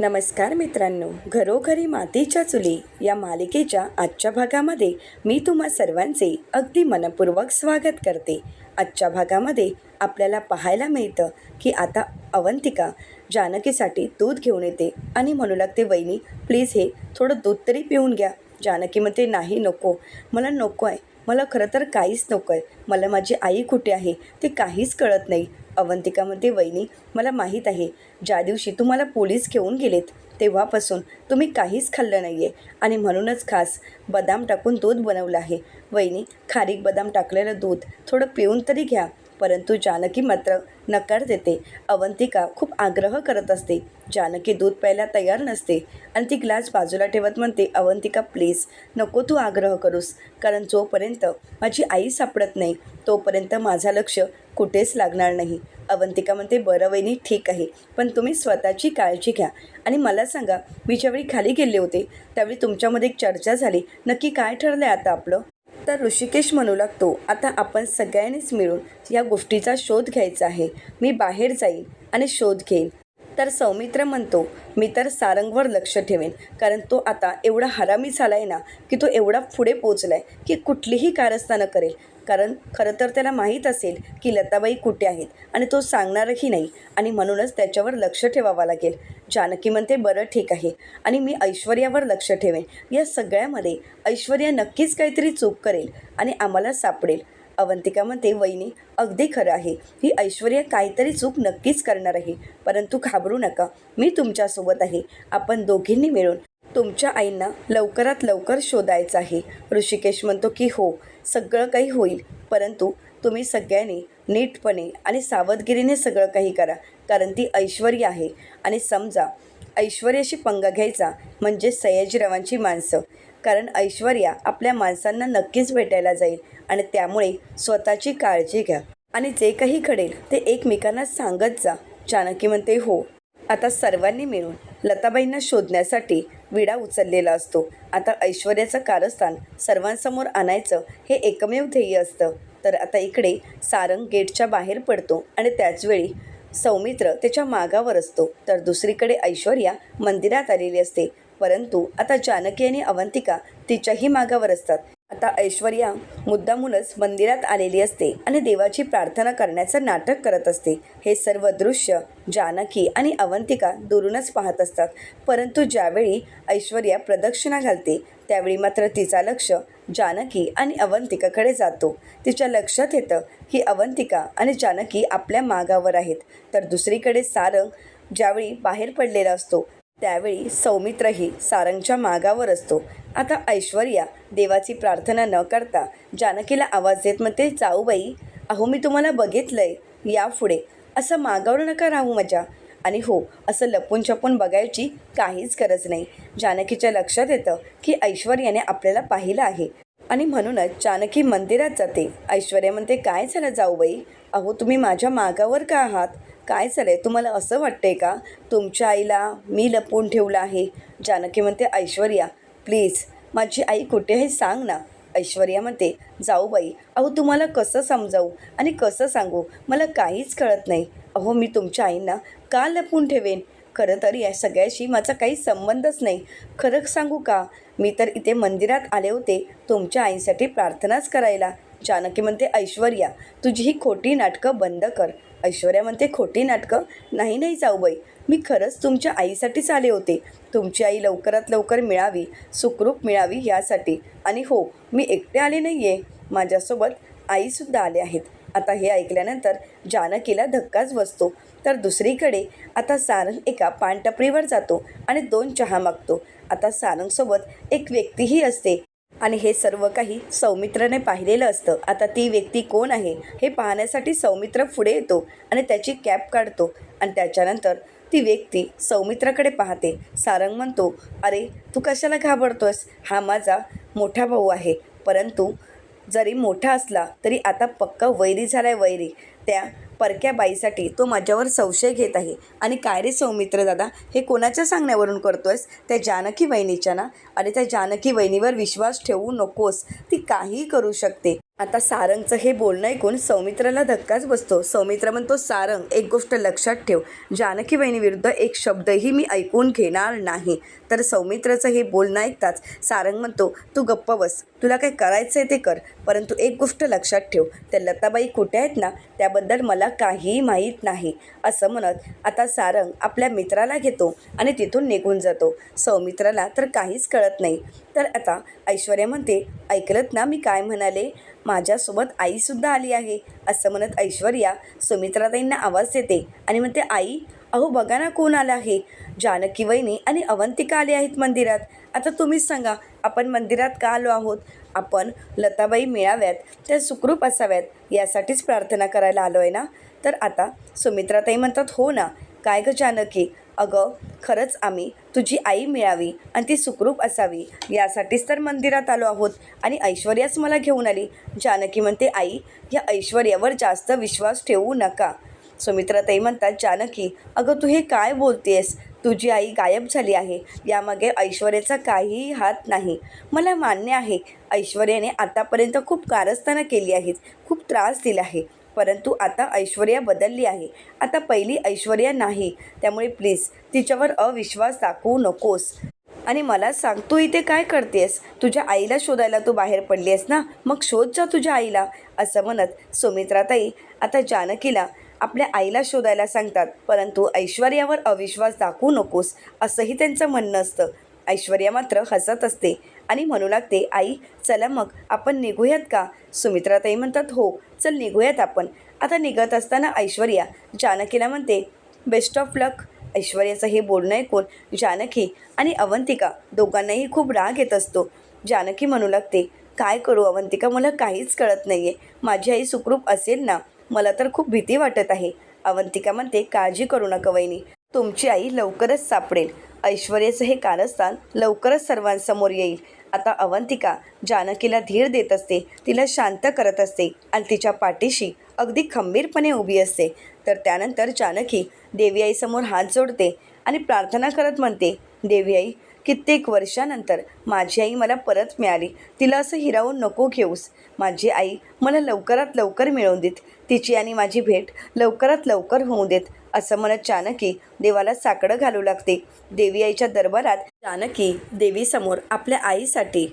नमस्कार मित्रांनो घरोघरी मातीच्या चुली या मालिकेच्या आजच्या भागामध्ये मी तुम्हा सर्वांचे अगदी मनपूर्वक स्वागत करते. आजच्या भागामध्ये आपल्याला पाहायला मिळतं की आता अवंतिका जानकीसाठी दूध घेऊन येते आणि म्हणू लागते वहिनी प्लीज हे थोडं दूध तरी पिऊन घ्या. जानकी म्हणते नाही नको. मला नको आहे. मला खरं तर काहीच नको आहे मला माझी आई कुठे आहे ते काहीच कळत नाही. अवंतिका म्हणते वहिनी मला माहीत आहे. ज्या दिवशी तुम्हाला पोलीस घेऊन गेलेत तेव्हापासून तुम्ही काहीच खाल्लं नाही आहे आणि म्हणूनच खास बदाम टाकून दूध बनवलं आहे. वहिनी खारीक बदाम टाकलेलं दूध थोडं पिऊन तरी घ्या. परंतु जानकी मात्र नकार देते. अवंतिका खूप आग्रह करत असते. जानकी दूध प्यायला तयार नसते. आणि ती ग्लास बाजूला ठेवत म्हणते अवंतिका प्लीज नको तू आग्रह करूस. कारण जोपर्यंत माझी आई सापडत नाही तोपर्यंत माझा लक्ष कुठेच लागणार नाही. अवंतिका म्हणते बरं वहिनी ठीक आहे. पण तुम्ही स्वतःची काळजी घ्या. आणि मला सांगा मी ज्यावेळी खाली गेले होते त्यावेळी तुमच्यामध्ये एक चर्चा झाली. नक्की काय ठरलं आहे आता आपलं? तर ऋषिकेश म्हणू लागतो आता आपण सगळ्यांनीच मिळून या गोष्टीचा शोध घ्यायचा आहे. मी बाहेर जाईन आणि शोध घेईन. तर सौमित्र म्हणतो मी तर सारंगवर लक्ष ठेवेन कारण तो आता एवढा हरामी झाला आहे ना की तो एवढा पुढे पोचला आहे की कुठलीही कारस्थानं करेल. कारण खरं तर त्याला माहीत असेल की लताबाई कुठे आहेत आणि तो सांगणारही नाही. आणि म्हणूनच त्याच्यावर लक्ष ठेवावं लागेल. जानकी म्हणते बरं ठीक आहे. आणि मी ऐश्वर्यावर लक्ष ठेवेन. या सगळ्यामध्ये ऐश्वर्या नक्कीच काहीतरी चूक करेल आणि आम्हाला सापडेल. अवंतिका म्हणते वहिनी अगदी खरं आहे. ही ऐश्वर्या काहीतरी चूक नक्कीच करणार आहे. परंतु घाबरू नका. मी तुमच्यासोबत आहे. आपण दोघींनी मिळून तुमच्या आईंना लवकरात लवकर शोधायचं आहे. ऋषिकेश म्हणतो की हो सगळं काही होईल. परंतु तुम्ही सगळ्यांनी नीटपणे आणि सावधगिरीने सगळं काही करा. कारण ती ऐश्वर्य आहे. आणि समजा ऐश्वर्याशी पंगा घ्यायचा म्हणजे सयाजीरावांची माणसं. कारण ऐश्वर्या आपल्या माणसांना नक्कीच भेटायला जाईल. आणि त्यामुळे स्वतःची काळजी घ्या. आणि जे काही घडेल ते एकमेकांना सांगत जा. जानकी म्हणते हो आता सर्वांनी मिळून लताबाईंना शोधण्यासाठी विडा उचललेला असतो. आता ऐश्वर्याचं कारस्थान सर्वांसमोर आणायचं हे एकमेव ध्येय असतं. तर आता इकडे सारंग गेटच्या बाहेर पडतो आणि त्याचवेळी सौमित्र त्याच्या मागावर असतो. तर दुसरीकडे ऐश्वर्या मंदिरात आलेली असते. परंतु आता जानकी आणि अवंतिका तिच्याही मागावर असतात. आता ऐश्वर्या मुद्दामूनच मंदिरात आलेली असते आणि देवाची प्रार्थना करण्याचं नाटक करत असते. हे सर्व दृश्य जानकी आणि अवंतिका दुरूनच पाहत असतात. परंतु ज्यावेळी ऐश्वर्या प्रदक्षिणा घालते त्यावेळी मात्र तिचा लक्ष जानकी आणि अवंतिकाकडे जातो. तिच्या लक्षात येतं की अवंतिका आणि जानकी आपल्या मागावर आहेत. तर दुसरीकडे सारंग ज्यावेळी बाहेर पडलेला असतो त्यावेळी सौमित्रही सारंगच्या मागावर असतो. आता ऐश्वर्या देवाची प्रार्थना न करता जानकीला आवाज देत म्हणते जाऊ बाई अहो मी तुम्हाला बघितलंय या पुढे असं मागावर नका राहू माझ्या आणि हो असं लपून छपून बघायची काहीच गरज नाही. जानकीच्या लक्षात येतं की ऐश्वर्याने आपल्याला पाहिलं आहे. आणि म्हणूनच जानकी मंदिरात जाते. ऐश्वर्या म्हणते काय झालं जाऊ बाई अहो तुम्ही माझ्या मागावर का आहात? काय चालेल तुम्हाला असं वाटतंय का? तुमच्या आईला मी लपवून ठेवलं आहे. जानकी म्हणते ऐश्वर्या प्लीज माझी आई कुठे आहे सांग ना. ऐश्वर्या म्हणते जाऊ बाई अहो तुम्हाला कसं समजावू आणि कसं सांगू? मला काहीच कळत नाही. अहो मी तुमच्या आईंना का लपवून ठेवेन? खरं तर या सगळ्याशी माझा काही संबंधच नाही. खरं सांगू का? मी तर इथे मंदिरात आले होते तुमच्या आईसाठी प्रार्थनाच करायला. जानकी म्हणते ऐश्वर्या तुझी ही खोटी नाटकं बंद कर. ऐश्वर्या म्हणते खोटी नाटकं? नाही नाही जाऊबाई. मी खरंच तुमच्या आईसाठीच आले होते. तुमची आई लवकरात लवकर मिळावी सुखरूप मिळावी यासाठी. आणि हो मी एकटे आले नाही आहे माझ्यासोबत आईसुद्धा आले आहेत. आता हे ऐकल्यानंतर जानकीला धक्काच बसतो. तर दुसरीकडे आता सारंग एका पानटपरीवर जातो आणि दोन चहा मागतो. आता सारंगसोबत एक व्यक्तीही असते. आणि हे सर्व काही सौमित्राने पाहिलेलं असतं. आता ती व्यक्ती कोण आहे हे पाहण्यासाठी सौमित्र पुढे येतो आणि त्याची कॅप काढतो. आणि त्याच्यानंतर ती व्यक्ती सौमित्राकडे पाहते. सारंग म्हणतो अरे तू कशाला घाबरतोस हा माझा मोठा भाऊ आहे. परंतु जरी मोठा असला तरी आता पक्का वैरी झाला आहे वैरी. त्या परक्या बाईसाठी तो माझ्यावर संशय घेत आहे. आणि काय रे सौमित्र दादा? हे कोणाच्या सांगण्यावरून करतोयस? त्या जानकी वहिनीच्या ना? आणि त्या जानकी वहिनीवर विश्वास ठेवू नकोस. ती काहीही करू शकते. आता सारंगचं हे बोलणं ऐकून सौमित्राला धक्काच बसतो. सौमित्र म्हणतो सारंग एक गोष्ट लक्षात ठेव. जानकी बहिणीविरुद्ध एक शब्दही मी ऐकून घेणार नाही. तर सौमित्राचं हे बोलणं ऐकताच सारंग म्हणतो तू गप्प बस. तुला काय करायचं आहे ते कर. परंतु एक गोष्ट लक्षात ठेव. त्या लताबाई कुठे आहेत ना त्याबद्दल मला काहीही माहीत नाही. असं म्हणत आता सारंग आपल्या मित्राला घेतो आणि तिथून निघून जातो. सौमित्राला तर काहीच कळत नाही. तर आता ऐश्वर्या म्हणते ऐकलत ना मी काय म्हणाले? माझ्यासोबत आईसुद्धा आली आहे. असं म्हणत ऐश्वर्या सुमित्राताईंना आवाज देते आणि म्हणते आई अहो बघा ना कोण आलं आहे. जानकी वहिनी आणि अवंतिका आली आहेत मंदिरात. आता तुम्हीच सांगा आपण मंदिरात का आलो आहोत? आपण लताबाई मिळाव्यात त्या सुखरूप असाव्यात यासाठीच प्रार्थना करायला आलो आहे ना? तर आता सुमित्राताई म्हणतात हो ना काय गं जानकी? अगं खरंच आम्ही तुझी आई मिळावी आणि ती सुखरूप असावी यासाठीच तर मंदिरात आलो आहोत आणि ऐश्वर्याच मला घेऊन आली. जानकी म्हणते आई या ऐश्वर्यावर जास्त विश्वास ठेवू नका. सुमित्राताई म्हणतात जानकी अगं तू हे काय बोलतेस? तुझी आई गायब झाली आहे. यामागे ऐश्वर्याचा काहीही हात नाही. मला मान्य आहे ऐश्वर्याने आतापर्यंत खूप कारस्थानं केली आहेत खूप त्रास दिला आहे. परंतु आता ऐश्वर्या बदलली आहे. आता पहिली ऐश्वर्या नाही. त्यामुळे प्लीज तिच्यावर अविश्वास दाखवू नकोस. आणि मला सांग तू इथे काय करतेस? तुझ्या आईला शोधायला तू बाहेर पडली आहेस ना? मग शोध जा तुझ्या आईला. असं म्हणत सुमित्राताई आता जानकीला आपल्या आईला शोधायला सांगतात. परंतु ऐश्वर्यावर अविश्वास दाखवू नकोस असंही त्यांचं म्हणणं असतं. ऐश्वर्या मात्र हसत असते आणि म्हणू लागते आई चला मग आपण निघूयात का? सुमित्राताई म्हणतात हो चल निघूयात आपण. आता निघत असताना ऐश्वर्या जानकीला म्हणते बेस्ट ऑफ लक. ऐश्वर्याचं हे बोलणं ऐकून जानकी आणि अवंतिका दोघांनाही खूप राग येत असतो. जानकी म्हणू लागते काय करू अवंतिका मला काहीच कळत नाही आहे माझी आई सुखरूप असेल ना? मला तर खूप भीती वाटत आहे. अवंतिका म्हणते काळजी करू नका वहिनी. तुमची आई लवकरच सापडेल. ऐश्वर्याचं हे कारस्थान लवकरच सर्वांसमोर येईल. आता अवंतिका जानकीला धीर देत असते. तिला शांत करत असते आणि तिच्या पाठीशी अगदी खंबीरपणे उभी असते. तर त्यानंतर जानकी देवी आईसमोर हात जोडते आणि प्रार्थना करत म्हणते देवी आई कित्येक वर्षानंतर माझी आई मला परत मिळाली. तिला असं हिरावून नको घेऊस. माझी आई मला लवकरात लवकर मिळवून देत. तिची आणि माझी भेट लवकरात लवकर होऊ देत असं म्हणत जानकी देवाला साकडं घालू लागते. देवी आईच्या दरबारात जानकी देवीसमोर आपल्या आईसाठी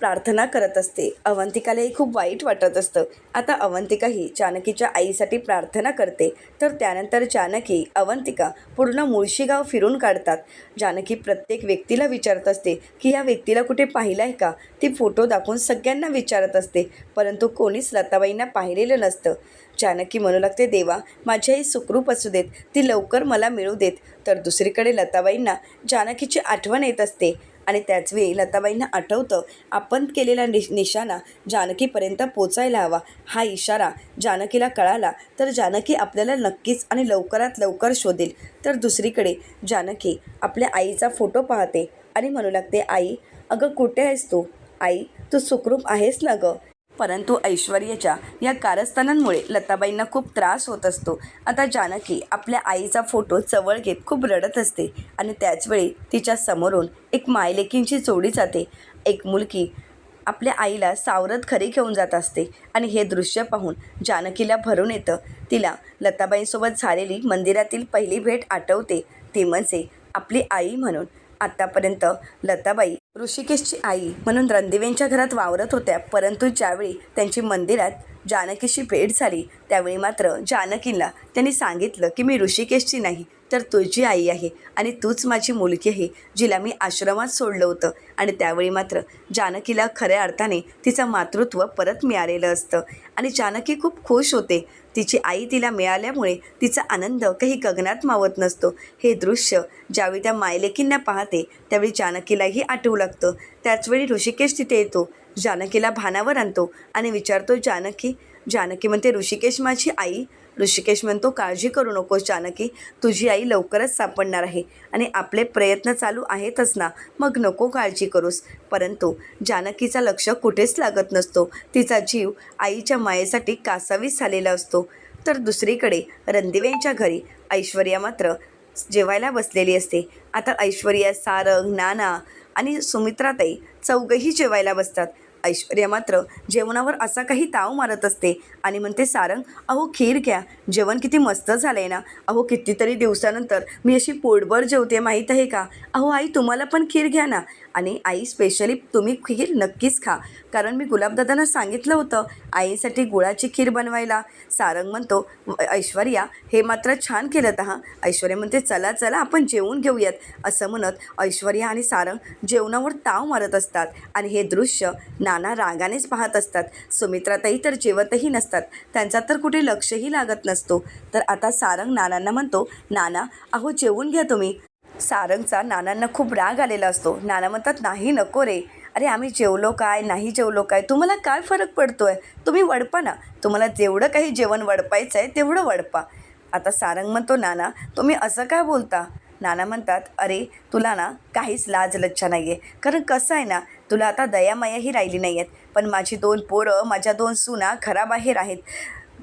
प्रार्थना करत असते. अवंतिकालाही खूप वाईट वाटत असतं. आता अवंतिका ही जानकीच्या आईसाठी प्रार्थना करते. तर त्यानंतर जानकी अवंतिका पूर्ण मुळशी गाव फिरून काढतात. जानकी प्रत्येक व्यक्तीला विचारत असते की या व्यक्तीला कुठे पाहिलं आहे का? ती फोटो दाखवून सगळ्यांना विचारत असते. परंतु कोणीच लताबाईंना पाहिलेलं नसतं. जानकी म्हणू लागते देवा माझी आई सुखरूप असू देत. ती लवकर मला मिळू देत. तर दुसरीकडे लताबाईंना जानकीची आठवण येत असते. आणि त्याचवेळी लताबाईंना आठवतं आपण केलेला नि निशाणा जानकीपर्यंत पोचायला हवा. हा इशारा जानकीला कळाला तर जानकी आपल्याला नक्कीच आणि लवकरात लवकर शोधेल. तर दुसरीकडे जानकी आपल्या आईचा फोटो पाहते आणि म्हणू लागते आई अगं कुठे आहेस तू? आई तू सुखरूप आहेस ना गं? परंतु ऐश्वर्याच्या या कारस्थानांमुळे लताबाईंना खूप त्रास होत असतो. आता जानकी आपल्या आईचा फोटो जवळ घेत खूप रडत असते आणि त्याचवेळी तिच्या समोरून एक मायलेकींची जोडी जाते. एक मुलगी आपल्या आईला सावरत खरी घेऊन जात असते आणि हे दृश्य पाहून जानकीला भरून येतं. तिला लताबाईंसोबत झालेली मंदिरातील पहिली भेट आठवते. ती म्हणजे आपली आई म्हणून. आत्तापर्यंत लताबाई ऋषिकेशची आई म्हणून रणदिवेंच्या घरात वावरत होत्या. परंतु ज्यावेळी त्यांची मंदिरात जानकीशी भेट झाली त्यावेळी मात्र जानकीला त्यांनी सांगितलं की मी ऋषिकेशची नाही. तर तुझी आई आहे आणि तूच माझी मुलगी आहे जिला मी आश्रमात सोडलं होतं. आणि त्यावेळी मात्र जानकीला खऱ्या अर्थाने तिचं मातृत्व परत मिळालेलं असतं. आणि जानकी खूप खुश होते. तिची आई तिला मिळाल्यामुळे तिचा आनंद काही गगनात मावत नसतो. हे दृश्य ज्यावेळी त्या मायलेकींना पाहते त्यावेळी जानकीलाही आठवू लागतं. त्याचवेळी ऋषिकेश तिथे येतो. जानकीला भानावर आणतो आणि विचारतो जानकी जानकी म्हणते ऋषिकेश माझी आई ऋषिकेश म्हणतो काळजी करू नकोस जानकी तुझी आई लवकरच सापडणार आहे आणि आपले प्रयत्न चालू आहेतच ना मग नको काळजी करूस. परंतु जानकीचा लक्ष कुठेच लागत नसतो. तिचा जीव आईच्या मायेसाठी कासावीस झालेला असतो. तर दुसरीकडे रणदिवेंच्या घरी ऐश्वर्या मात्र जेवायला बसलेली असते. आता ऐश्वर्या सारंग नाना आणि सुमित्राताई चौघही जेवायला बसतात. ऐश्वर्या मात्र जेवणावर असा काही ताव मारत असते आणि म्हणते सारंग अहो खीर घ्या. जेवण किती मस्त झालं आहे ना. अहो कितीतरी दिवसानंतर मी अशी पोटभर जेवते माहीत आहे का? अहो आई तुम्हाला पण खीर घ्या ना. आणि आई स्पेशली तुम्ही खीर नक्कीच खा. कारण मी गुलाबदादांना सांगितलं होतं आईसाठी गुळाची खीर बनवायला. सारंग म्हणतो ऐश्वर्या हे मात्र छान केलं हां ऐश्वर्या म्हणते चला चला आपण जेवून घेऊयात. असं म्हणत ऐश्वर्या आणि सारंग जेवणावर ताव मारत असतात आणि हे दृश्य नाना रागानेच पाहत असतात. सुमित्राताई तर जेवतही नसतात. त्यांचा तर कुठे लक्षही लागत नसतो. तर आता सारंग नानांना म्हणतो नाना अहो जेवून घ्या तुम्ही. सारंगचा नानांना खूप राग आलेला असतो. नाना म्हणतात नाही नको रे. अरे आम्ही जेवलो काय? नाही जेवलो काय? तुम्हाला काय फरक पडतो आहे तुम्ही वडपा ना. तुम्हाला जेवढं काही जेवण वडपायचं आहे तेवढं वडपा. आता सारंग म्हणतो नाना तुम्ही असं काय बोलता? नाना म्हणतात अरे तुला ना काहीच लाज लच्छा नाही आहे कारण कसं आहे ना तुला आता दयामायाही राहिली नाही आहेत पण माझी दोन पोरं माझ्या दोन सुना घराबाहेर आहेत.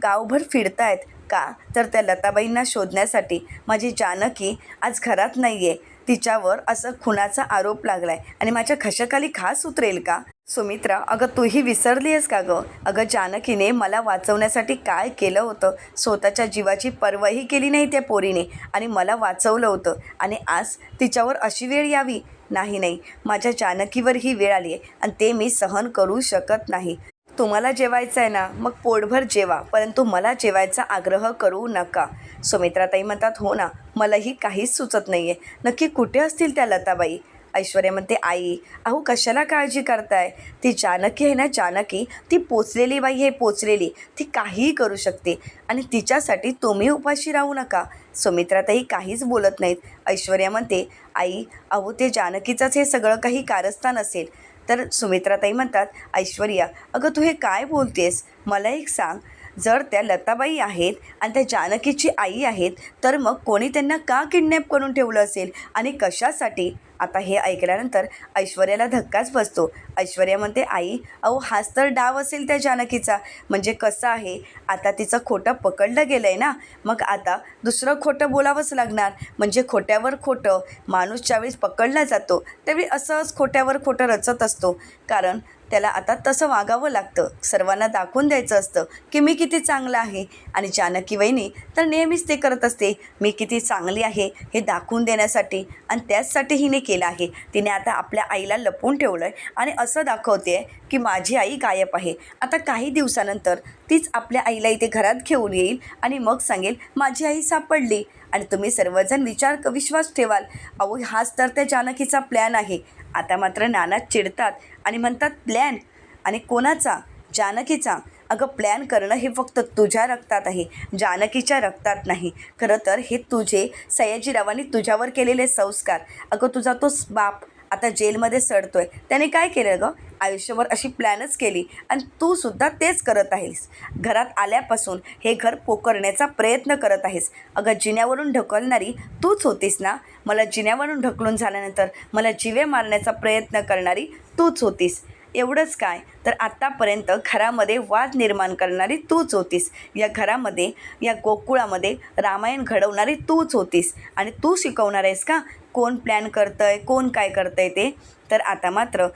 गावभर फिरतायत. का? तर त्या लताबाईंना शोधण्यासाठी माझी जानकी आज घरात नाही आहे तिच्यावर असं खुनाचा आरोप लागला आहे आणि माझ्या खशाखाली खास उतरेल का? सुमित्रा अगं तूही विसरली आहेस का गं? अगं जानकीने मला वाचवण्यासाठी काय केलं होतं? स्वतःच्या जीवाची पर्वाही केली नाही त्या पोरीने. आणि मला वाचवलं होतं. आणि आज तिच्यावर अशी वेळ यावी? नाही नाही. माझ्या जानकीवर ही वेळ आली आहे आणि ते मी सहन करू शकत नाही. तुम्हाला जेवायचं आहे ना मग पोटभर जेवा परंतु मला जेवायचा आग्रह करू नका. सुमित्राताई म्हणतात हो ना मलाही काहीच सुचत नाही आहे नक्की कुठे असतील त्या लताबाई? ऐश्वर्या म्हणते आई अहो कशाला काळजी करताय? ती जानकी आहे ना जानकी. ती पोचलेली बाई आहे पोचलेली. ती काहीही करू शकते. आणि तिच्यासाठी तुम्ही उपाशी राहू नका. सुमित्राताई काहीच बोलत नाहीत. ऐश्वर्या म्हणते आई अहो ते जानकीचंच हे सगळं काही कारस्थान असेल. तर सुमित्राताई म्हणतात ऐश्वर्या अगं तू हे काय बोलतेस? मला एक सांग. जर त्या लताबाई आहेत आणि त्या जानकीची आई आहेत तर मग कोणी त्यांना का किडनॅप करून ठेवलं असेल? आणि कशासाठी? आता हे ऐकल्यानंतर ऐश्वर्याला धक्काच बसतो. ऐश्वर्या म्हणते आई अहो हाच तर डाव असेल त्या जानकीचा. म्हणजे कसं आहे? आता तिचं खोटं पकडलं गेलं आहे ना? मग आता दुसरं खोटं बोलावंच लागणार. म्हणजे खोट्यावर खोटं. माणूस ज्यावेळेस पकडला जातो त्यावेळी असंच खोट्यावर खोटं रचत असतो. कारण त्याला आता तसं वागावं लागतं. सर्वांना दाखवून द्यायचं असतं की मी किती चांगलं आहे. आणि जानकी वहिनी तर नेहमीच ते करत असते मी किती चांगली आहे हे दाखवून देण्यासाठी. आणि त्याचसाठी हिने केलं आहे. तिने आता आपल्या आईला लपवून ठेवलं आहे आणि असं दाखवते आहे की माझी आई गायब आहे. आता काही दिवसानंतर तीच आपल्या आईला इथे घरात घेऊन येईल आणि मग सांगेल माझी आई सापडली. आणि तुम्ही सर्वजण विचार विश्वास ठेवाल. अहो हाच तर त्या जानकीचा प्लॅन आहे. आता मात्र नाना चिडतात आणि म्हणतात प्लॅन आणि कोणाचा? जानकीचा अगं प्लॅन करणं हे फक्त तुझ्या रक्तात आहे. जानकीच्या रक्तात नाही. खरं तर हे तुझे सयाजीरावांनी तुझ्यावर केलेले संस्कार. अगं तुझा तो बाप आता जेलमध्ये सडतोय. त्याने काय केलं गं? आयुष्यभर अशी प्लॅनच केली आणि तू सुद्धा तेच करत आहेस घरात आल्यापासून हे घर पोकरण्याचा प्रयत्न करत आहेस. अगं जिन्यावरून ढकलणारी तूच होतीस ना? मला जिन्यावरून ढकलून झाल्यानंतर मला जिवे मारण्याचा प्रयत्न करणारी तूच होतीस. एवढंच काय? तर आत्तापर्यंत घरामध्ये वाद निर्माण करणारी तूच होतीस. या घरामध्ये या गोकुळामध्ये रामायण घडवणारी तूच होतीस. आणि तू शिकवणार आहेस का? कोण प्लॅन करतं आहे कोण काय करतं आहे ते. तर आता मात्र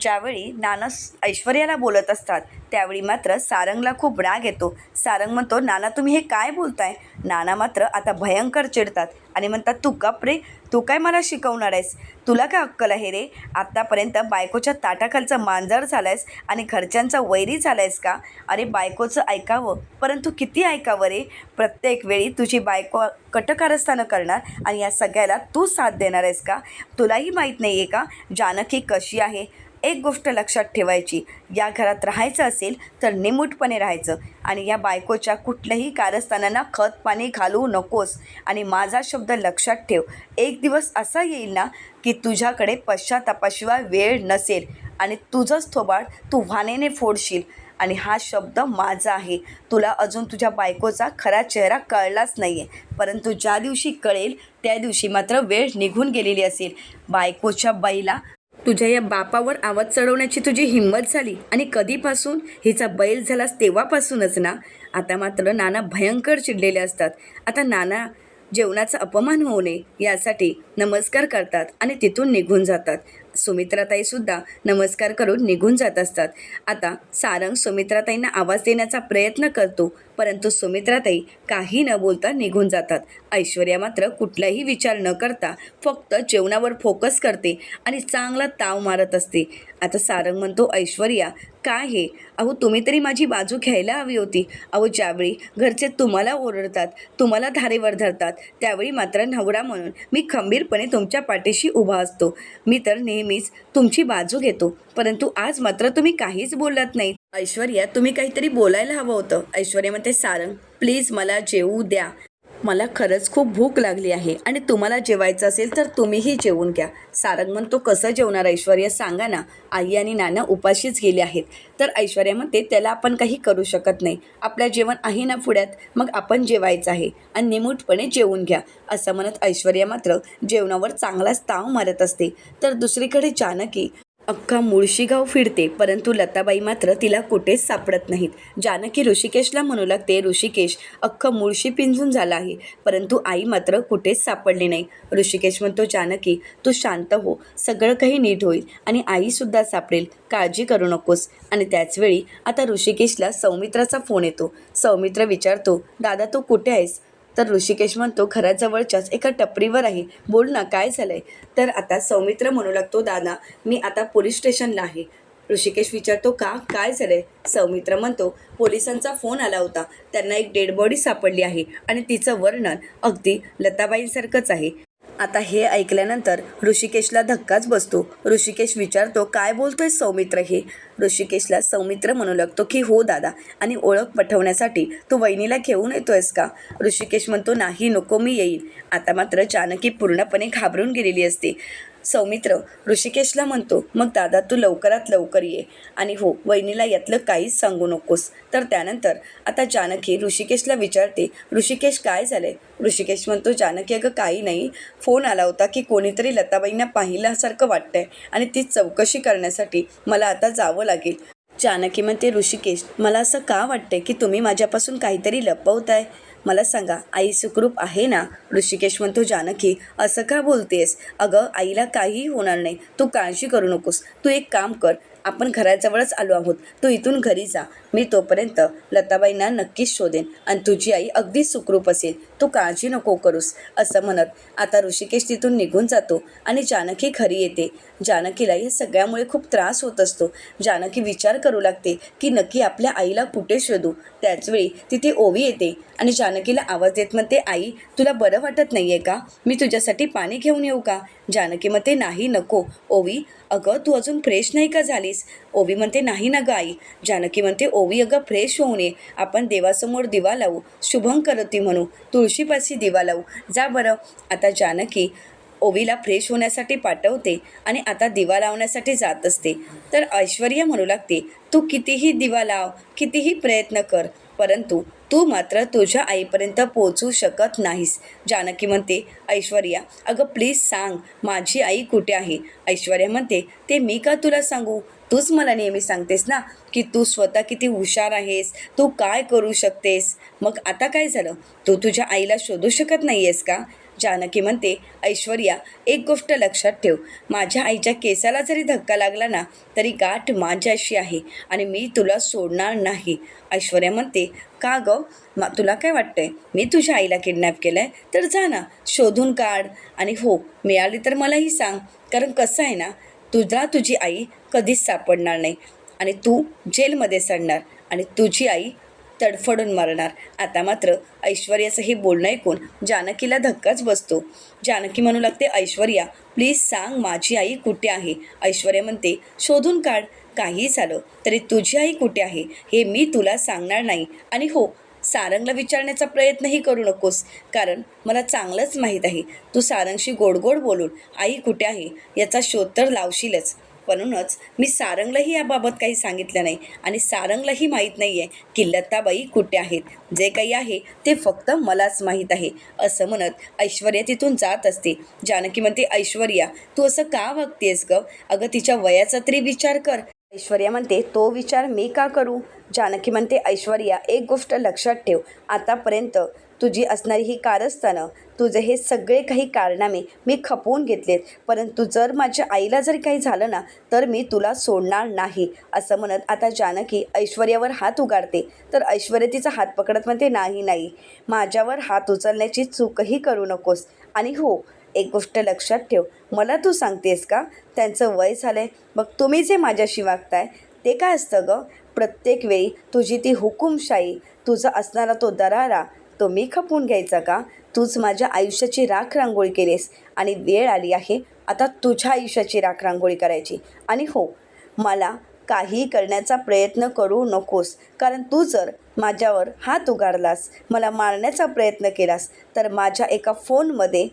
ज्यावेळी नाना ऐश्वर्याला बोलत असतात त्यावेळी मात्र सारंगला खूप राग येतो. सारंग म्हणतो नाना तुम्ही हे काय बोलताय? नाना मात्र आता भयंकर चिडतात आणि म्हणतात तू कप रे तू काय मला शिकवणार आहेस? तुला काय अक्कल आहे रे? आत्तापर्यंत बायकोच्या ताटाखालचं मांजर झालायस आहेस आणि घरच्यांचा वैरी झाला आहेस का? अरे बायकोचं ऐकावं परंतु किती ऐकावं रे? प्रत्येक वेळी तुझी बायको कटकारस्थानं करणार आणि या सगळ्याला तू साथ देणार आहेस का? तुलाही माहीत नाही आहे का? जानकी कशी आहे? एक गोष्ट लक्षात ठेवायची. या घरात राहायचं असेल तर निमूटपणे राहायचं. आणि या बायकोच्या कुठल्याही कारस्थानांना खत पाणी घालवू नकोस. आणि माझा शब्द लक्षात ठेव. एक दिवस असा येईल ना की तुझ्याकडे पश्चातापाशिवाय वेळ नसेल. आणि तुझंच थोबाड तू वानेने फोडशील. आणि हा शब्द माझा आहे. तुला अजून तुझ्या बायकोचा खरा चेहरा कळलाच नाही आहे परंतु ज्या दिवशी कळेल त्या दिवशी मात्र वेळ निघून गेलेली असेल. बायकोच्या बाईला तुझ्या या बापावर आवाज चढवण्याची तुझी हिंमत झाली आणि कधीपासून हिचा बैल झालास तेव्हापासूनच ना? आता मात्र नाना भयंकर चिडलेले असतात. आता नाना जेवणाचा अपमान होऊ नये यासाठी नमस्कार करतात आणि तिथून निघून जातात. सुमित्राताईसुद्धा नमस्कार करून निघून जात असतात. आता सारंग सुमित्राताईंना आवाज देण्याचा प्रयत्न करतो परंतु सुमित्राताई काही न बोलता निघून जातात. ऐश्वर्या मात्र कुठलाही विचार न करता फक्त जेवणावर फोकस करते आणि चांगला ताव मारत असते. आता सारंग म्हणतो ऐश्वर्या काय हे? अहो तुम्ही तरी माझी बाजू घ्यायला हवी होती. अहो ज्यावेळी घरचे तुम्हाला ओरडतात तुम्हाला धारेवर धरतात त्यावेळी मात्र नवरा म्हणून मी खंबीरपणे तुमच्या पाठीशी उभा असतो. मी तर नेहमीच तुमची बाजू घेतो परंतु आज मात्र तुम्ही काहीच बोलत नाही. ऐश्वर्या तुम्ही काहीतरी बोलायला हवं होतं. ऐश्वर्या म्हणते सारंग प्लीज मला जेवू द्या. मला खरंच खूप भूक लागली आहे आणि तुम्हाला जेवायचं असेल तर तुम्हीही जेवून घ्या. सारंग म्हणतो कसं जेवणार ऐश्वर्या? सांगा ना. आई आणि नाना उपाशीच गेले आहेत तर ऐश्वर्या म्हणते त्याला आपण काही करू शकत नाही. आपलं जेवण आहे ना पुढ्यात. मग आपण जेवायचं आहे आणि निमूटपणे जेवून घ्या. असं म्हणत ऐश्वर्या मात्र जेवणावर चांगलाच ताव मारत असते. तर दुसरीकडे जानकी अख्खा मुळशीगाव फिरते परंतु लताबाई मात्र तिला कुठेच सापडत नाहीत. जानकी ऋषिकेशला म्हणू लागते ऋषिकेश अख्खं मुळशी पिंजून झालं आहे परंतु आई मात्र कुठेच सापडली नाही. ऋषिकेश म्हणतो जानकी तू शांत हो सगळं काही नीट होईल आणि आईसुद्धा सापडेल काळजी करू नकोस. आणि त्याचवेळी आता ऋषिकेशला सौमित्राचा फोन येतो. सौमित्र विचारतो दादा तू कुठे आहेस? तर ऋषिकेश म्हणतो घराजवळच्याच एका टपरीवर आहे बोल ना काय झालंय? तर आता सौमित्र म्हणू लागतो दादा मी आता पोलीस स्टेशनला आहे. ऋषिकेश विचारतो का? काय झालंय? सौमित्र म्हणतो पोलिसांचा फोन आला होता. त्यांना एक डेड बॉडी सापडली आहे आणि तिचं वर्णन अगदी लताबाईंसारखंच आहे. आता हे ऐकल्यानंतर ऋषिकेशला धक्काच बसतो. ऋषिकेश विचारतो काय बोलतोय सौमित्र हे? ऋषिकेशला सौमित्र म्हणू लागतो की हो दादा आणि ओळख पटवण्यासाठी तू वहिनीला घेऊन येतोयस का? ऋषिकेश म्हणतो नाही नको मी येईन. आता मात्र जानकी पूर्णपणे घाबरून गेलेली असते. सौमित्र ऋषिकेशला म्हणतो मग दादा तू लवकरात लवकर ये. आणि हो वहिनीला यातलं काहीच सांगू नकोस. तर त्यानंतर आता जानकी ऋषिकेशला विचारते ऋषिकेश काय झालंय? ऋषिकेश म्हणतो जानकी अगं काही नाही. फोन आला होता की कोणीतरी लताबाईंना पाहिल्यासारखं वाटतंय आणि ती चौकशी करण्यासाठी मला आता जावं लागेल. जानकी म्हणते ऋषिकेश मला असं का वाटतंय की तुम्ही माझ्यापासून काहीतरी लपवताय? मला सांगा आई सुखरूप आहे ना? ऋषिकेश म्हणतो जानकी असं का बोलतेस? अगं आईला काहीही होणार नाही. तू काळजी करू नकोस. तू एक काम कर. आपण घराजवळच आलो आहोत. तू इथून घरी जा. मी तोपर्यंत लताबाईंना नक्कीच शोधेन आणि तुझी आई अगदी सुखरूप असेल. तू काळजी नको करूस असं म्हणत. आता ऋषिकेश तिथून निघून जातो आणि जानकी घरी येते. जानकीला या सगळ्यामुळे खूप त्रास होत असतो. जानकी विचार करू लागते की नक्की आपल्या आईला कुठे शोधू? त्याचवेळी तिथे ओवी येते आणि जानकीला आवाज देत म्हणते आई तुला बरं वाटत नाही आहे का? मी तुझ्यासाठी पाणी घेऊन येऊ का? जानकी म्हणते नाही नको. ओवी अगं तू अजून फ्रेश नाही का झालीस? ओवी म्हणते नाही ना गं आई. जानकी म्हणते ओवी अगं फ्रेश होऊ नये आपण देवासमोर दिवा लावू. शुभं करती म्हणू. तुळशीपाशी दिवा लावू. जा बरं. आता जानकी ओवीला फ्रेश होण्यासाठी पाठवते आणि आता दिवा लावण्यासाठी जात असते. तर ऐश्वर्या म्हणू लागते तू कितीही दिवा लाव कितीही प्रयत्न कर परंतु तू मात्र तुझ्या आईपर्यंत पोहोचू शकत नाहीस. जानकी म्हणते ऐश्वर्या अगं प्लीज सांग माझी आई कुठे आहे? ऐश्वर्या म्हणते ते मी का तुला सांगू? तूच मला नेहमी सांगतेस ना की तू स्वतः किती हुशार आहेस तू काय करू शकतेस? मग आता काय झालं? तू तुझ्या आईला शोधू शकत नाही आहेस का? जानकी म्हणते ऐश्वर्या एक गोष्ट लक्षात ठेव. माझ्या आईच्या केसाला जरी धक्का लागला ना तरी गाठ माझ्याशी आहे आणि मी तुला सोडणार नाही. ऐश्वर्या म्हणते का गं? मा तुला काय वाटतंय? मी तुझ्या आईला किडनॅप केलं आहे तर जा ना शोधून काढ. आणि हो मिळाली तर मलाही सांग कारण कसं आहे ना तुझा तुझी आई कधीच सापडणार नाही आणि तू जेलमध्ये सडणार आणि तुझी आई तडफडून मरणार. आता मात्र ऐश्वर्याचं हे बोलणं ऐकून जानकीला धक्काच बसतो. जानकी म्हणू लागते ऐश्वर्या प्लीज सांग माझी आई कुठे आहे? ऐश्वर्या म्हणते शोधून काढ. काही झालं तरी तुझी आई कुठे आहे? हे मी तुला सांगणार नाही. आणि हो सारंगला विचारण्याचा प्रयत्नही करू नकोस कारण मला चांगलंच माहीत आहे. तू सारंगशी गोड गोड बोलून आई कुठे आहे? याचा शोध तर लावशीलच. म्हणूनच मी सारंगलाही याबाबत काही सांगितलं नाही आणि सारंगलाही माहीत नाही आहे की लताबाई कुठे आहेत. जे काही आहे ते फक्त मलाच माहीत आहे असं म्हणत ऐश्वर्या तिथून जात असते. जानकी म्हणते ऐश्वर्या तू असं का वागतेस ग? अगं तिच्या वयाचा तरी विचार कर. ऐश्वर्या म्हणते तो विचार मी का करू? जानकी म्हणते ऐश्वर्या एक गोष्ट लक्षात ठेव. आतापर्यंत तुझी असणारी ही कारस्थानं तुझे हे सगळे काही कारनामे मी खपवून घेतलेत. परंतु जर माझ्या आईला जर काही झालं ना तर मी तुला सोडणार नाही असं म्हणत आता जानकी ऐश्वर्यावर हात उगारते तर ऐश्वर्या तिचा हात पकडत म्हणते नाही नाही माझ्यावर हात उचलण्याची चूकही करू नकोस. आणि हो एक गोष्ट लक्षात ठेव मला तू सांगतेस का? त्यांचं वय झालं आहे मग तुम्ही जे माझ्याशी वागताय ते काय असतं गं? प्रत्येक वेळी तुझी ती हुकुमशाही तुझा असणारा तो दरारा तो मी खपवून घ्यायचा का? तूच माझ्या आयुष्याची राख रांगोळी केलीस आणि वेळ आली आहे आता तुझ्या आयुष्याची राख रांगोळी करायची. आणि हो मला काही करण्याचा प्रयत्न करू नकोस कारण तू जर माझ्यावर हात उगारलास मला मारण्याचा प्रयत्न केलास तर माझ्या एका फोनमध्ये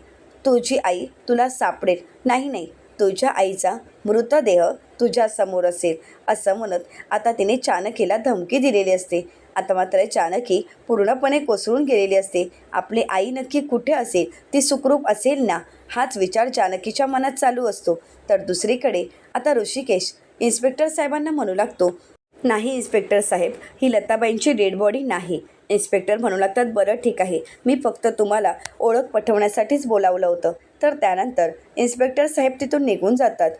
तुझी आई तुला सापडेल. नाही नाही. तुझ्या आईचा मृतदेह तुझ्यासमोर असेल असं म्हणत आता तिने चाणकीला धमकी दिलेली असते. आता मात्र चाणकी पूर्णपणे कोसळून गेलेली असते. आपली आई नक्की कुठे असेल ती सुखरूप असेल ना हाच विचार चाणकीच्या मनात चालू असतो. तर दुसरीकडे आता ऋषिकेश इन्स्पेक्टर साहेबांना म्हणू लागतो. नाही इन्स्पेक्टर साहेब ही लताबाईंची डेड बॉडी नाही. इन्स्पेक्टर म्हणू लागतात बरं ठीक आहे. मी फक्त तुम्हाला ओळख पटवण्यासाठीच बोलावलं होतं. तर त्यानंतर इन्स्पेक्टर साहेब तिथून निघून जातात.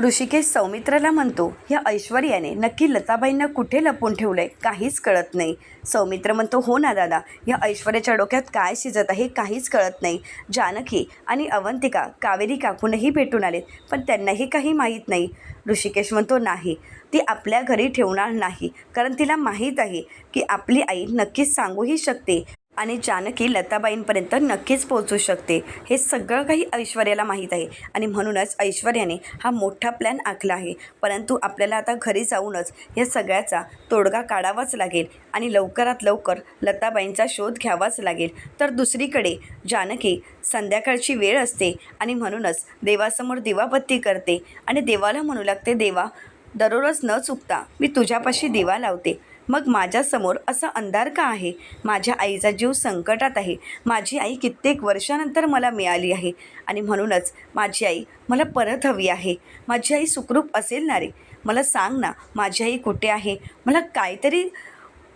ऋषिकेश सौमित्राला म्हणतो ह्या ऐश्वर्याने नक्की लताबाईंना कुठे लपून ठेवलंय? काहीच कळत नाही. सौमित्र म्हणतो हो ना दादा या ऐश्वर्याच्या डोक्यात काय शिजत आहे काहीच कळत नाही. जानकी आणि अवंतिका कावेरी काकूनही भेटून आलेत पण त्यांनाही काही माहीत नाही. ऋषिकेश म्हणतो नाही ती आपल्या घरी ठेवणार नाही कारण तिला माहीत आहे की आपली आई नक्कीच सांगूही शकते. आणि जानकी लताबाईंपर्यंत नक्कीच पोहोचू शकते. हे सगळं काही ऐश्वर्याला माहीत आहे. आणि म्हणूनच ऐश्वर्याने हा मोठा प्लॅन आखला आहे. परंतु आपल्याला आता घरी जाऊनच या सगळ्याचा तोडगा काढावाच लागेल आणि लवकरात लवकर लताबाईंचा शोध घ्यावाच लागेल. तर दुसरीकडे जानकी संध्याकाळची वेळ असते आणि म्हणूनच देवासमोर दिवाबत्ती करते. आणि देवाला म्हणू लागते देवा दररोज न चुकता मी तुझ्यापाशी दिवा लावते. मग माझ्यासमोर असा अंधार का आहे? माझ्या आईचा जीव संकटात आहे. माझी आई कित्येक वर्षानंतर मला मिळाली आहे. आणि म्हणूनच माझी आई मला परत हवी आहे. माझी आई सुखरूप असेल ना रे? मला सांग ना माझी आई कुठे आहे? मला काहीतरी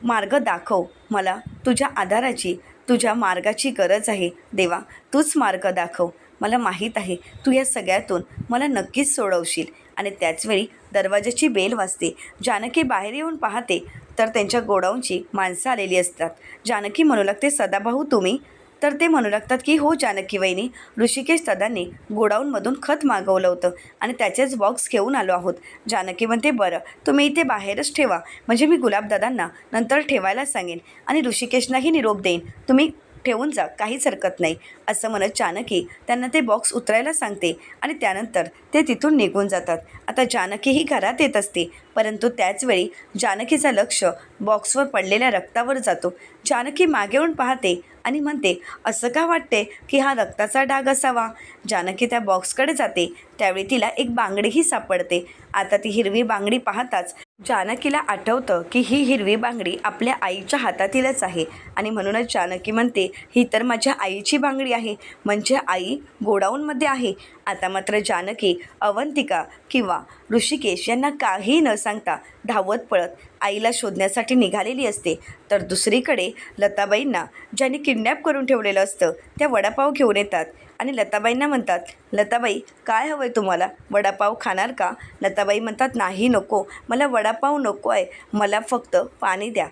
मार्ग दाखव. मला तुझ्या आधाराची तुझ्या मार्गाची गरज आहे. देवा तूच मार्ग दाखव. मला माहीत आहे तू या सगळ्यातून मला नक्कीच सोडवशील. आणि त्याचवेळी दरवाजाची बेल वाजते. जानकी बाहेर येऊन पाहते. तर त्यांच्या गोडाऊनची माणसं आलेली असतात. जानकी म्हणू लागते सदाभाऊ तुम्ही? तर ते म्हणू लागतात की हो जानकी वहिनी ऋषिकेश दादांनी गोडाऊनमधून खत मागवलं होतं आणि त्याचेच बॉक्स घेऊन आलो आहोत. जानकी म्हणते बरं तुम्ही इथे बाहेरच ठेवा. म्हणजे मी गुलाबदादांना नंतर ठेवायला सांगेन आणि ऋषिकेशनाही निरोप देईन. तुम्ही ठेवून जा काहीच हरकत नाही. असं म्हणत जानकी त्यांना ते बॉक्स उतरायला सांगते आणि त्यानंतर ते तिथून निघून जातात. आता जानकीही घरात येत असते परंतु त्याचवेळी जानकीचं लक्ष बॉक्सवर पडलेल्या रक्तावर जातो. जानकी मागे येऊन पाहते आणि म्हणते असं का वाटते की हा रक्ताचा डाग असावा? जानकी त्या बॉक्सकडे जाते. त्यावेळी तिला एक बांगडीही सापडते. आता ती हिरवी बांगडी पाहताच जानकीला आठवतं की ही हिरवी बांगडी आपल्या आईच्या हातातीलच आहे. आणि म्हणूनच जानकी म्हणते ही तर माझ्या आईची बांगडी आहे. म्हणजे आई गोडाऊनमध्ये आहे. आता मात्र जानकी अवंतिका किंवा ऋषिकेश यांना काही न सांगता धावत पळत आईला शोधण्यासाठी निघालेली असते. तर दुसरीकडे लताबाईंना ज्यांनी किडनॅप करून ठेवलेलं असतं त्या वडापाव घेऊन येतात. आणि लताबाईंना म्हणतात लताबाई काय हवं आहे तुम्हाला? वडापाव खाणार का? लताबाई म्हणतात नाही नको. मला वडापाव नको आहे मला फक्त पाणी द्या.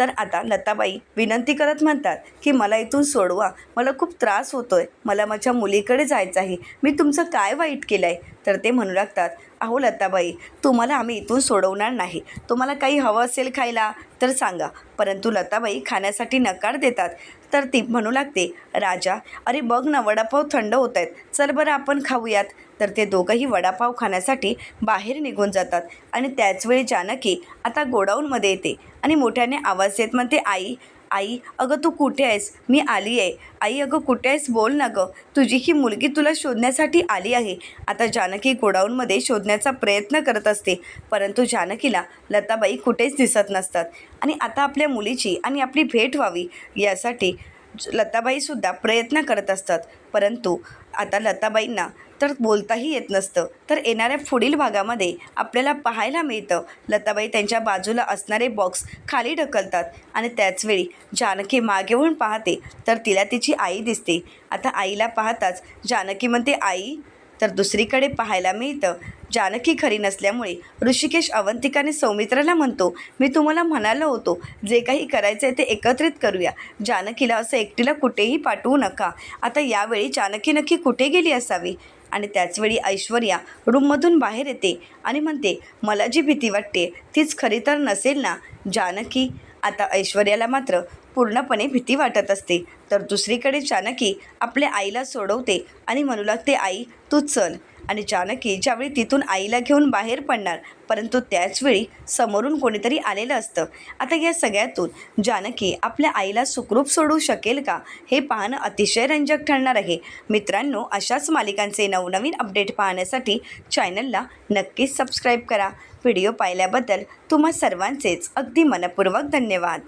तर आता लताबाई विनंती करत म्हणतात की मला इथून सोडवा. मला खूप त्रास होतो आहे मला माझ्या मुलीकडे जायचं आहे मी तुमचं काय वाईट केलं आहे तर ते म्हणू लागतात अहो लताबाई तुम्हाला आम्ही इथून सोडवणार नाही. तुम्हाला काही हवं असेल खायला तर सांगा. परंतु लताबाई खाण्यासाठी नकार देतात. तर ती म्हणू लागते राजा अरे बघ ना वडापाव थंड होत आहेत चल बरं आपण खाऊयात. तर ते दोघंही वडापाव खाण्यासाठी बाहेर निघून जातात आणि त्याचवेळी जानकी आता गोडाऊनमध्ये येते आणि मोठ्याने आवाज येत म्हणते आई आई अगं तू कुठे आहेस? मी आली आहे. आई अगं कुठे आहेस? बोल ना गं. तुझी ही मुलगी तुला शोधण्यासाठी आली आहे. आता जानकी गोडाऊनमध्ये शोधण्याचा प्रयत्न करत असते. परंतु जानकीला लताबाई कुठेच दिसत नसतात. आणि आता आपल्या मुलीची आणि आपली भेट व्हावी यासाठी लताबाईसुद्धा प्रयत्न करत असतात. परंतु आता लताबाईंना तर बोलताही येत नसतं. तर येणाऱ्या पुढील भागामध्ये आपल्याला पाहायला मिळतं. लताबाई त्यांच्या बाजूला असणारे बॉक्स खाली ढकलतात आणि त्याचवेळी जानकी मागे होऊन पाहते. तर तिला तिची आई दिसते. आता आईला पाहताच जानकी म्हणते आई तर दुसरीकडे पाहायला मिळतं. जानकी खरी नसल्यामुळे ऋषिकेश अवंतिकाने सौमित्राला म्हणतो मी तुम्हाला म्हणालो होतो जे काही करायचं आहे ते एकत्रित करूया. जानकीला असं एकटीला कुठेही पाठवू नका. आता यावेळी जानकी नक्की कुठे गेली असावी? आणि त्याचवेळी ऐश्वर्या रूममधून बाहेर येते आणि म्हणते मला जी भीती वाटते तीच खरी तर नसेल ना जानकी? आता ऐश्वर्याला मात्र पूर्णपणे भीती वाटत असते. तर दुसरीकडे जानकी आपल्या आईला सोडवते आणि म्हणू लागते आई तू चल आणि जानकी ज्यावेळी तिथून आईला घेऊन बाहेर पडणार परंतु त्याचवेळी समोरून कोणीतरी आलेलं असतं. आता या सगळ्यातून जानकी आपल्या आईला सुखरूप सोडू शकेल का हे पाहणं अतिशय रंजक ठरणार आहे. मित्रांनो अशाच मालिकांचे नवनवीन अपडेट पाहण्यासाठी चॅनलला नक्कीच सबस्क्राईब करा. व्हिडिओ पाहिल्याबद्दल तुम्हा सर्वांचेच अगदी मनपूर्वक धन्यवाद.